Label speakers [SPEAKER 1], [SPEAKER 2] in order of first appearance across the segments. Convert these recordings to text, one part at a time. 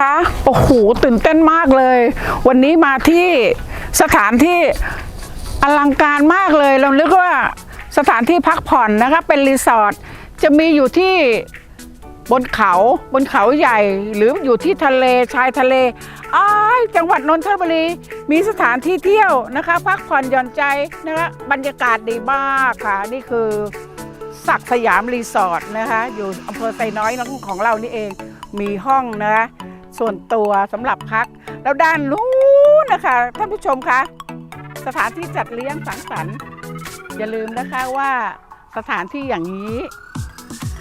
[SPEAKER 1] คะโอ้โหตื่นเต้นมากเลย วันนี้มาที่สถานที่อลังการมากเลย เราเรียกว่าสถานที่พักผ่อนนะคะเป็นรีสอร์ทจะมีอยู่ที่บนเขาบนเขาใหญ่ หรืออยู่ที่ทะเลชายทะเลอ้ายจังหวัดนนทบุรีมีสถานที่เที่ยวนะคะ พักผ่อนหย่อนใจนะคะบรรยากาศดีมากค่ะ นี่คือศักสยามรีสอร์ทนะคะ อยู่อำเภอไซน้อยของเรานี่เองมีห้องนะคะ ส่วนตัวสำหรับพัก แล้วด้านนู้นนะคะท่านผู้ชมคะสถานที่จัดเลี้ยงสังสรรค์อย่าลืมนะคะว่าสถานที่อย่างนี้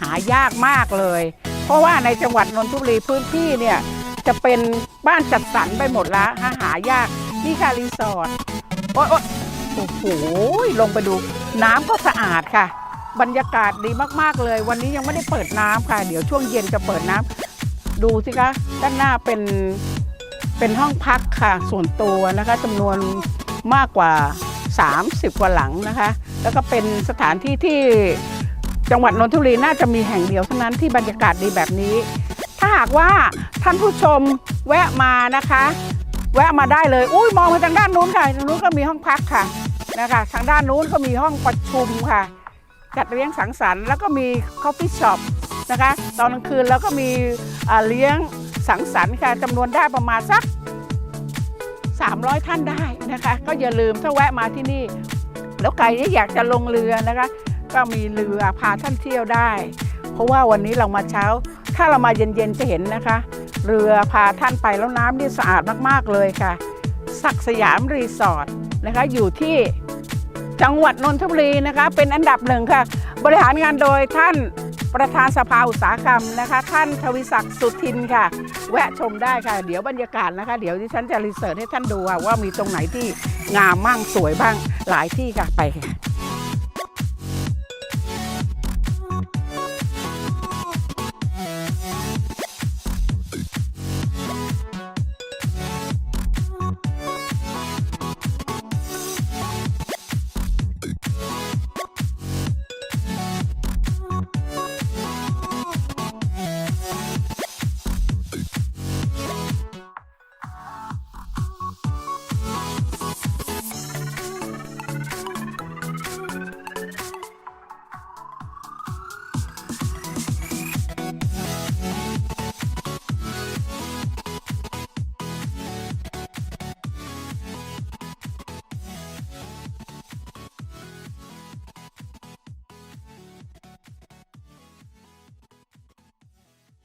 [SPEAKER 1] หายากมากเลย เพราะว่าในจังหวัดนนทบุรีพื้นที่เนี่ยจะเป็นบ้านจัดสรรไปหมดแล้วหาหายากนี่ค่ะรีสอร์ทโอ๊ยโอ๊ยโอ้โหลงไปดู น้ำก็สะอาดค่ะ บรรยากาศดีมากๆเลย วันนี้ยังไม่ได้เปิดน้ำค่ะ เดี๋ยวช่วงเย็นจะเปิดน้ำ ดูสิคะ ด้านหน้าเป็นเป็นห้องพักค่ะส่วนตัวนะคะจำนวนมากกว่า 30 กว่าหลังนะคะ แล้วก็เป็นสถานที่ที่จังหวัดนนทบุรีน่าจะมีแห่งเดียวเท่านั้นที่บรรยากาศดีแบบนี้ ถ้าหากว่าท่านผู้ชมแวะมานะคะ แวะมาได้เลยอุ้ยมองไปทางด้านนู้นค่ะทางนู้นก็มีห้องพักค่ะนะคะทางด้านนู้นก็มีห้องประชุมค่ะ จัดเลี้ยงสังสรรค์แล้วก็มี coffee shop นะคะ ตอนกลางคืนแล้วก็มีเลี้ยงสังสรรค์ค่ะจำนวนได้ประมาณสัก 300 ท่านได้นะคะ ก็อย่าลืมถ้าแวะมาที่นี่ แล้วใครที่อยากจะลงเรือนะคะ ก็มีเรือพาท่านเที่ยวได้ เพราะว่าวันนี้เรามาเช้า ถ้าเรามาเย็นๆจะเห็นนะคะ เรือพาท่านไปแล้วน้ำนี่สะอาดมากๆเลยค่ะศักสยามรีสอร์ทนะคะอยู่ที่จังหวัดนนทบุรีนะคะ เป็นอันดับหนึ่งค่ะ บริหารงานโดยท่าน ประธานสภาอุตสาหกรรมนะคะ ท่านทวิศักดิ์สุทินค่ะ แวะชมได้ค่ะ เดี๋ยวบรรยากาศนะคะ เดี๋ยวที่ฉันจะรีเสิร์ชให้ท่านดูค่ะว่ามีตรงไหนที่งามมั่งสวยบ้างหลายที่ค่ะไปค่ะ